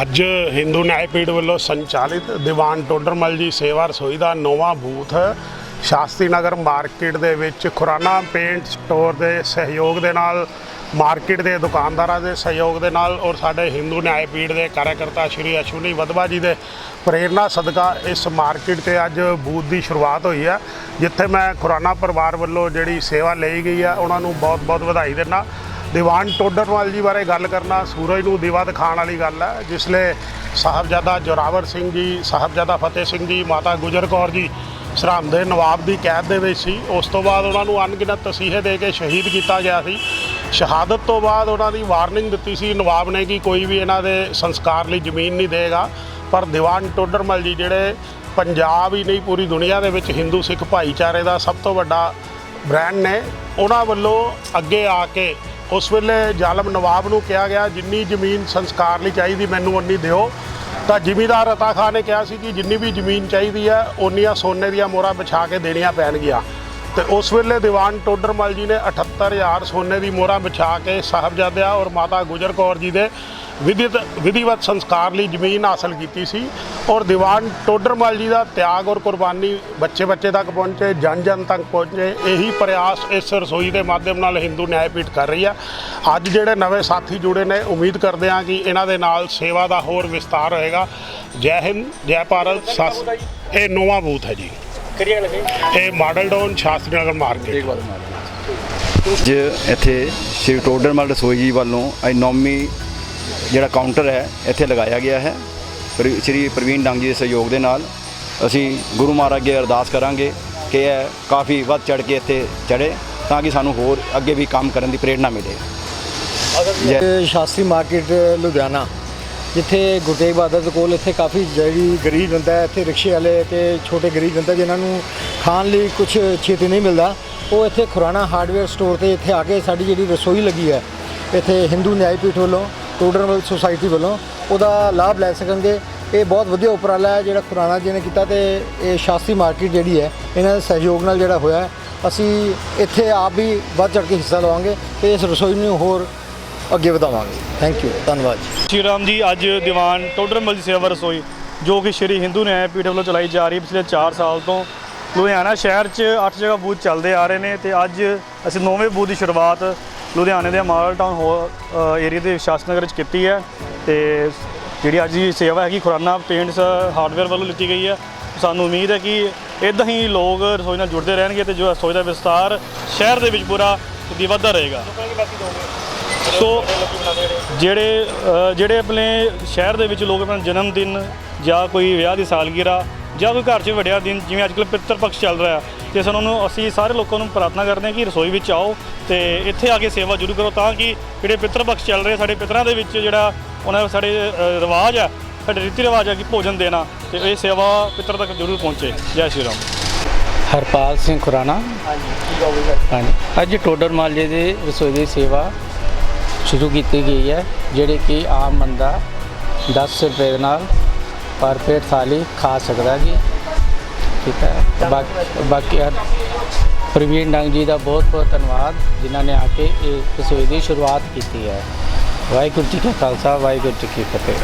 ਅੱਜ ਹਿੰਦੂ ਨਿਆਏ ਪੀਠ ਵੱਲੋਂ ਸੰਚਾਲਿਤ ਦੀਵਾਨ ਟੋਡਰਮਲ ਜੀ ਸੇਵਾ ਰਸੋਈ ਦਾ ਨਵਾਂ ਬੂਥ ਸ਼ਾਸਤਰੀ ਨਗਰ ਮਾਰਕੀਟ ਦੇ ਵਿੱਚ ਖੁਰਾਨਾ ਪੇਂਟ ਸਟੋਰ ਦੇ ਸਹਿਯੋਗ ਦੇ ਨਾਲ, ਮਾਰਕੀਟ ਦੇ ਦੁਕਾਨਦਾਰਾਂ ਦੇ ਸਹਿਯੋਗ ਦੇ ਨਾਲ ਔਰ ਸਾਡੇ ਹਿੰਦੂ ਨਿਆਏ ਪੀਠ ਦੇ ਕਾਰਜਕਰਤਾ ਸ਼੍ਰੀ ਅਸ਼ਵਨੀ ਵਧਵਾ ਜੀ ਦੇ ਪ੍ਰੇਰਣਾ ਸਦਕਾ ਇਸ ਮਾਰਕੀਟ ਤੇ ਅੱਜ ਬੂਥ ਦੀ ਸ਼ੁਰੂਆਤ ਹੋਈ ਹੈ, ਜਿੱਥੇ ਮੈਂ ਖੁਰਾਨਾ ਪਰਿਵਾਰ ਵੱਲੋਂ ਜਿਹੜੀ ਸੇਵਾ ਲਈ ਗਈ ਹੈ, ਉਹਨਾਂ ਨੂੰ ਬਹੁਤ-ਬਹੁਤ ਵਧਾਈ ਦਿੰਦਾ। ਦੀਵਾਨ ਟੋਡਰਵਾਲ ਜੀ ਬਾਰੇ ਗੱਲ ਕਰਨਾ ਸੂਰਜ ਨੂੰ ਦੀਵਾ ਦਿਖਾਉਣ ਵਾਲੀ ਗੱਲ ਹੈ ਜਿਸਲੇ ਸਾਹਿਬਜ਼ਾਦਾ ਜੋਰਾਵਰ ਸਿੰਘ ਜੀ, ਸਾਹਿਬਜ਼ਾਦਾ ਫਤਿਹ ਸਿੰਘ ਜੀ, ਮਾਤਾ ਗੁਜਰ ਕੌਰ ਜੀ ਸਰਹੰਦ ਦੇ ਨਵਾਬ ਦੀ ਕੈਦ ਦੇ ਵਿੱਚ ਸੀ। ਉਸ ਤੋਂ ਬਾਅਦ ਉਹਨਾਂ ਨੂੰ ਅਣਗਿਣਤ ਤਸੀਹੇ ਦੇ ਕੇ ਸ਼ਹੀਦ ਕੀਤਾ ਗਿਆ ਸੀ। ਸ਼ਹਾਦਤ ਤੋਂ ਬਾਅਦ ਉਹਨਾਂ ਦੀ ਵਾਰਨਿੰਗ ਦਿੱਤੀ ਸੀ ਨਵਾਬ ਨੇ ਕਿ ਕੋਈ ਵੀ ਇਹਨਾਂ ਦੇ ਸੰਸਕਾਰ ਲਈ ਜ਼ਮੀਨ ਨਹੀਂ ਦੇਗਾ। ਪਰ ਦੀਵਾਨ ਟੋਡਰਮਲ ਜੀ ਜਿਹੜੇ ਪੰਜਾਬ ਹੀ ਨਹੀਂ, ਪੂਰੀ ਦੁਨੀਆ ਦੇ ਵਿੱਚ ਹਿੰਦੂ, ਸਿੱਖ ਭਾਈਚਾਰੇ ਦਾ ਸਭ ਤੋਂ ਵੱਡਾ ਬ੍ਰਾਂਡ ਨੇ, ਉਹਨਾਂ ਵੱਲੋਂ ਅੱਗੇ ਆ ਕੇ ਉਸ ਵੇਲੇ ਜ਼ਾਲਮ ਨਵਾਬ ਨੂੰ ਕਿਹਾ ਗਿਆ, ਜਿੰਨੀ ਜ਼ਮੀਨ ਸੰਸਕਾਰ ਲਈ ਚਾਹੀਦੀ ਮੈਨੂੰ ਉਨੀ ਦਿਓ। ਤਾਂ ਜ਼ਿਮੀਦਾਰ ਅਤਾ ਖਾਨ ਨੇ ਕਿਹਾ ਸੀ ਕਿ ਜਿੰਨੀ ਵੀ ਜ਼ਮੀਨ ਚਾਹੀਦੀ ਹੈ ਉਨੀਆਂ ਸੋਨੇ ਦੀਆਂ ਮੋਹਰਾਂ ਵਿਛਾ ਕੇ ਦੇਣੀਆਂ ਪੈਣਗੀਆਂ। ਤੇ ਉਸ ਵੇਲੇ ਦੀਵਾਨ ਟੋਡਰਮਲ ਜੀ ਨੇ 78000 ਸੋਨੇ ਦੀ ਮੋਹਰਾਂ ਵਿਛਾ ਕੇ ਸਾਹਿਬਜ਼ਾਦਿਆਂ ਔਰ ਮਾਤਾ ਗੁਜਰ ਕੌਰ ਜੀ ਦੇ ਵਿਧਿਤ ਵਿਧੀਵਤ ਸੰਸਕਾਰ ਲਈ ਜ਼ਮੀਨ ਹਾਸਲ ਕੀਤੀ ਸੀ ਔਰ ਦੀਵਾਨ ਟੋਡਰਮਲ ਜੀ ਦਾ ਤਿਆਗ ਔਰ ਕੁਰਬਾਨੀ ਬੱਚੇ ਬੱਚੇ ਤੱਕ ਪਹੁੰਚੇ ਜਨ ਜਨ ਤੱਕ ਪਹੁੰਚੇ, ਇਹੀ ਪ੍ਰਯਾਸ ਇਸ ਰਸੋਈ ਦੇ ਮਾਧਿਅਮ ਨਾਲ ਹਿੰਦੂ ਨਿਆਏ ਪੀਠ ਕਰ ਰਹੀ ਆ। ਅੱਜ ਜਿਹੜੇ ਨਵੇਂ ਸਾਥੀ ਜੁੜੇ ਨੇ, ਉਮੀਦ ਕਰਦੇ ਹਾਂ ਕਿ ਇਹਨਾਂ ਦੇ ਨਾਲ ਸੇਵਾ ਦਾ ਹੋਰ ਵਿਸਤਾਰ ਹੋਏਗਾ। ਜੈ ਹਿੰਦ, ਜੈ ਭਾਰਤ, ਸਸ, ਇਹ ਨਵਾਂ ਬੂਥ ਹੈ ਜੀ। ਕਰੀਏ ਲੱਗੇ ਇਹ model town Shastri Nagar market. ਅੱਜ ਇੱਥੇ ਸ਼੍ਰੀ ਟੋਡਰਮਲ ਰਸੋਈ ਜੀ ਵੱਲੋਂ ਅੱਜ ਜਿਹੜਾ ਕਾਊਂਟਰ ਹੈ ਇੱਥੇ ਲਗਾਇਆ ਗਿਆ ਹੈ। ਸ਼੍ਰੀ ਪ੍ਰਵੀਨ ਡੰਗ ਜੀ ਦੇ ਸਹਿਯੋਗ ਦੇ ਨਾਲ ਅਸੀਂ ਗੁਰੂ ਮਹਾਰਾਜ ਅੱਗੇ ਅਰਦਾਸ ਕਰਾਂਗੇ ਕਿ ਇਹ ਕਾਫੀ ਵੱਧ ਚੜ ਕੇ ਇੱਥੇ ਚੜੇ ਤਾਂ ਕਿ ਸਾਨੂੰ ਹੋਰ ਅੱਗੇ ਵੀ ਕੰਮ ਕਰਨ ਦੀ ਪ੍ਰੇਰਣਾ ਮਿਲੇ। ਸ਼ਾਸਤਰੀ ਮਾਰਕੀਟ ਲੁਧਿਆਣਾ ਜਿੱਥੇ ਗੁਰੂ ਤੇਗ ਬਹਾਦਰ ਦੇ ਕੋਲ ਇੱਥੇ ਕਾਫੀ ਜਿਹੜੀ ਗਰੀਬ ਜਨਤਾ ਹੈ ਇੱਥੇ ਰਿਕਸ਼ੇ ਵਾਲੇ ਤੇ ਛੋਟੇ ਗਰੀਬ ਜਨਤਾ ਜਿਨ੍ਹਾਂ ਨੂੰ ਖਾਣ ਲਈ ਕੁਝ ਛੇਤੀ ਨਹੀਂ ਮਿਲਦਾ ਉਹ ਇੱਥੇ ਖੁਰਾਣਾ ਹਾਰਡਵੇਅਰ ਸਟੋਰ ਤੇ ਇੱਥੇ ਆ ਕੇ ਸਾਡੀ ਜਿਹੜੀ ਰਸੋਈ ਲੱਗੀ ਹੈ ਇੱਥੇ ਹਿੰਦੂ ਨਿਆਇਪੀਠ ਵੱਲੋਂ ਟੋਡਰਮਲ ਸੁਸਾਇਟੀ ਵੱਲੋਂ ਉਹਦਾ ਲਾਭ ਲੈ ਸਕਣਗੇ। ਇਹ ਬਹੁਤ ਵਧੀਆ ਉਪਰਾਲਾ ਹੈ ਜਿਹੜਾ ਖੁਰਾਣਾ ਜੀ ਨੇ ਕੀਤਾ ਤੇ ਇਹ ਸ਼ਾਸਤਰੀ ਮਾਰਕੀਟ ਜਿਹੜੀ ਹੈ, ਇਹਨਾਂ ਦੇ ਸਹਿਯੋਗ ਨਾਲ ਜਿਹੜਾ ਹੋਇਆ ਅਸੀਂ ਇੱਥੇ ਆਪ ਵੀ ਵੱਧ ਚੜ੍ਹ ਕੇ ਹਿੱਸਾ ਲਵਾਂਗੇ ਤੇ ਇਸ ਰਸੋਈ ਨੂੰ ਹੋਰ ਅੱਗੇ ਵਧਾਵਾਂਗੇ। ਥੈਂਕ ਯੂ ਧੰਨਵਾਦ ਜੀ। ਸ਼੍ਰੀ ਰਾਮ ਜੀ, ਅੱਜ ਦੀਵਾਨ ਟੋਡਰਮਲ ਦੀ ਸੇਵਾ ਰਸੋਈ, ਜੋ ਕਿ ਸ਼੍ਰੀ ਹਿੰਦੂ ਨਿਆਇਪੀਠ ਵੱਲੋਂ ਚਲਾਈ ਜਾ ਰਹੀ ਪਿਛਲੇ 4 ਸਾਲ ਤੋਂ। ਲੁਧਿਆਣਾ ਸ਼ਹਿਰ 'ਚ 8 ਜਗ੍ਹਾ ਬੂਥ ਚੱਲਦੇ ਆ ਰਹੇ ਨੇ ਤੇ ਅੱਜ ਅਸੀਂ ਨੌਵੇਂ ਬੂਥ ਦੀ ਸ਼ੁਰੂਆਤ ਲੁਧਿਆਣੇ ਦੇ ਮਾਡਲ ਟਾਊਨ ਹੋ ਏਰੀਆ ਦੇ ਸ਼ਾਸਨ ਨਗਰ 'ਚ ਕੀਤੀ ਹੈ ਤੇ ਜਿਹੜੀ ਅੱਜ ਦੀ ਸੇਵਾ ਹੈਗੀ ਖੁਰਾਨਾ ਪੇਂਟਸ ਹਾਰਡਵੇਅਰ ਵੱਲੋਂ ਲਿੱਤੀ ਗਈ ਹੈ। ਸਾਨੂੰ ਉਮੀਦ ਹੈ ਕਿ ਇਦਾਂ ਹੀ ਲੋਕ ਰਸੋਈ ਨਾਲ ਜੁੜਦੇ ਰਹਿਣਗੇ ਤੇ ਜੋ ਰਸੋਈ ਦਾ ਵਿਸਤਾਰ ਸ਼ਹਿਰ ਦੇ ਵਿੱਚ ਪੂਰਾ ਦੀ ਵੱਧਦਾ ਰਹੇਗਾ। ਸੋ ਜਿਹੜੇ ਜਿਹੜੇ ਆਪਣੇ ਸ਼ਹਿਰ ਦੇ ਵਿੱਚ ਲੋਕ ਆਪਣਾ ਜਨਮ ਦਿਨ ਜਾਂ ਕੋਈ ਵਿਆਹ ਦੀ ਸਾਲਗਿਰਾ ਜਾਂ ਕੋਈ ਘਰ 'ਚ ਵੱਡਿਆ ਦਿਨ ਜਿਵੇਂ ਅੱਜ ਕੱਲ੍ਹ ਪਿੱਤਰ ਪਕਸ਼ ਚੱਲ ਰਿਹਾ ਤੇ ਸਾਨੂੰ ਨੂੰ ਅਸੀਂ ਸਾਰੇ ਲੋਕਾਂ ਨੂੰ ਪ੍ਰਾਰਥਨਾ ਕਰਦੇ ਹਾਂ ਕਿ ਰਸੋਈ ਵਿੱਚ ਆਓ ਤੇ ਇੱਥੇ ਆ ਕੇ ਸੇਵਾ ਜ਼ਰੂਰ ਕਰੋ ਤਾਂ ਕਿ ਜਿਹੜੇ ਪਿੱਤਰ ਪਕਸ਼ ਚੱਲ ਰਹੇ ਸਾਡੇ ਪਿੱਤਰਾਂ ਦੇ ਵਿੱਚ ਜਿਹੜਾ ਉਹਨਾਂ ਦਾ ਸਾਡੇ ਰਿਵਾਜ ਹੈ ਸਾਡੇ ਰੀਤੀ ਰਿਵਾਜ ਹੈ ਕਿ ਭੋਜਨ ਦੇਣਾ ਤੇ ਇਹ ਸੇਵਾ ਪਿੱਤਰ ਤੱਕ ਜ਼ਰੂਰ ਪਹੁੰਚੇ। ਜੈ ਸ਼੍ਰੀ ਰਾਮ। ਹਰਪਾਲ ਸਿੰਘ ਖੁਰਾਣਾ। ਹਾਂਜੀ ਅੱਜ ਟੋਡਰ ਮਾਲੇ ਦੇ ਰਸੋਈ ਦੀ ਸੇਵਾ ਸ਼ੁਰੂ ਕੀਤੀ ਗਈ ਹੈ ਜਿਹੜੇ ਕਿ ਆਮ ਬੰਦਾ 10 ਰੁਪਏ ਦੇ ਨਾਲ ਪਰ ਪੇਟ ਥਾਲੀ ਖਾ ਸਕਦਾ ਜੀ। ਠੀਕ ਹੈ ਬਾਕੀ ਬਾਕੀ ਹਰ- ਪ੍ਰਵੀਨ ਡੰਗ ਜੀ ਦਾ ਬਹੁਤ ਬਹੁਤ ਧੰਨਵਾਦ, ਜਿਨ੍ਹਾਂ ਨੇ ਆ ਕੇ ਇਹ ਰਸੋਈ ਦੀ ਸ਼ੁਰੂਆਤ ਕੀਤੀ ਹੈ। ਵਾਹਿਗੁਰੂ ਜੀ ਕਾ ਖਾਲਸਾ, ਵਾਹਿਗੁਰੂ ਜੀ ਕੀ ਫਤਿਹ।